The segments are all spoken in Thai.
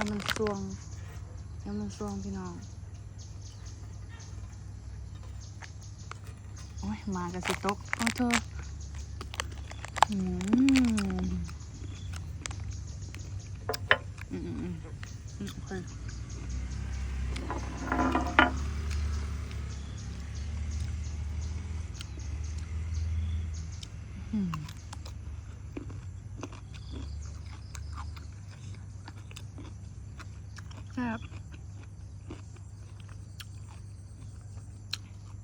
ยามันซวงยามันซวงพี่น้อง โอ้ย มากันสิตกโอ้เธออืม อืมอืมอืมอืมโอเคอืมครับ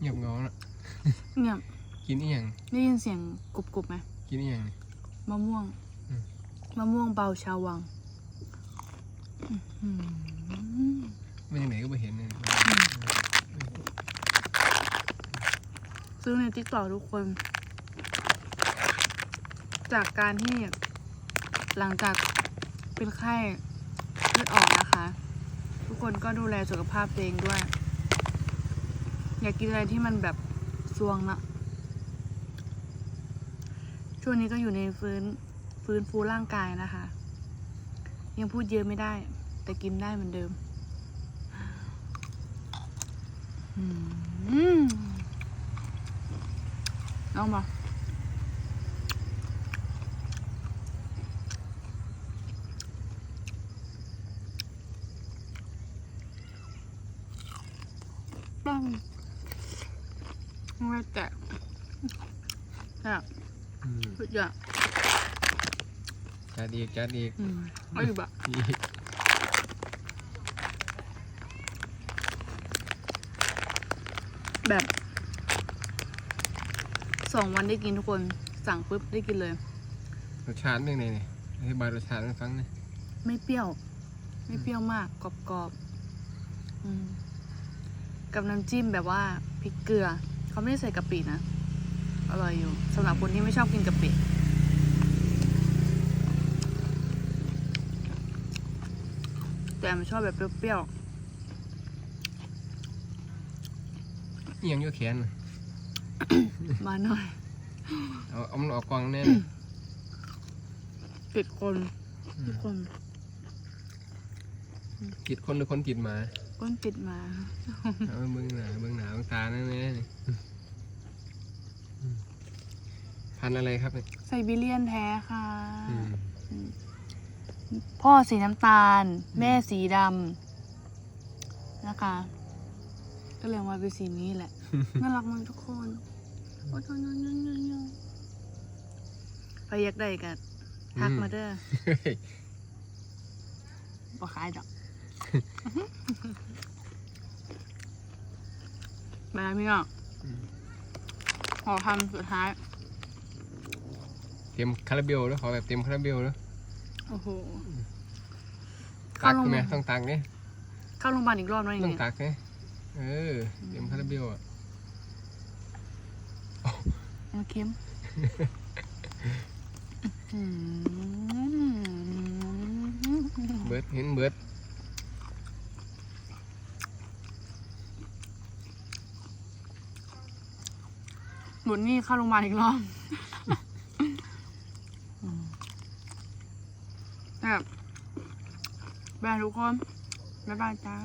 เงียบเหงาละเงียบกินอีหยังได้ยินเสียงกรุบกรุบๆไหมกินอีหยังนี่ มะม่วงอืม มะม่วงเบาชาววังอื้อหือไม่ยังไหนก็ไม่เห็นเลยซื้อในติ๊กต็อกทุกคน จากการที่หลังจากเป็นไข้เลือดออกนะคะ ทุกคนก็ดูแลสุขภาพตัวเองด้วย อยากกินอะไรที่มันแบบซวงนะช่วงนี้ก็อยู่ในฟื้นฟื้นฟูร่างกายนะคะ ยังพูดเยอะไม่ได้ แต่กินได้เหมือนเดิมอืมลองมาบ้าง ไม่แตะแบบอืมสุดยอดจัดอีกจัดอีกอืมเอาอยู่บะอีกแบบสองวันได้กินทุกคนสั่งปุ๊บได้กินเลย รสชาติเป็นไงเนี่ยอธิบายรสชาติให้ฟังหน่อยไม่เปรี้ยว ไม่เปรี้ยวมากกรอบๆอืมกับน้ำจิ้มแบบว่าพริกเกลือ เขาไม่ได้ใส่กะปินะ อร่อยอยู่สำหรับคนที่ไม่ชอบกินกะปิแต่มันชอบแบบเปรี้ยวอีหยังอยู่แขนน่ะๆ มาหน่อย เอาเอามันออกกล่องแน่ติดคนทุกคนติดคนหรือคนติดหมา ก้นติดมาเอาเบิ้งหนาเบิ้งหนาเบิ้งตาแน่ๆนี่อืมพันธุ์อะไรครับเนี่ยไซบีเรียนแท้ค่ะ อืมพ่อสีน้ำตาล แม่สีดำนะคะ ก็เลยมาเป็นสีนี้แหละ น่ารักมากทุกคนโอ้ยยยยยยไปอยากได้กันทักมาเด้อเฮ้ยบ่ขายดอก ไปแล้วพี่น้องอืมขอทำสุดท้าย เต็มคาราเบลแล้วขอแบบเต็มคาราเบลแล้วโอ้โห ตักเข้าโรงไหมต้องตักเนี่ยเข้าโรงพยาบาลอีกรอบแล้วยังต้อไงงตักไงเออ เต็มคาราเบลอะมันเค็มอื้อหือเบิร์ดเห็นเบิร์ด หมุนนี่เข้าโรงพยาบาลอีกรอบแบบแบบทุกคน บ๊ายบายจ้า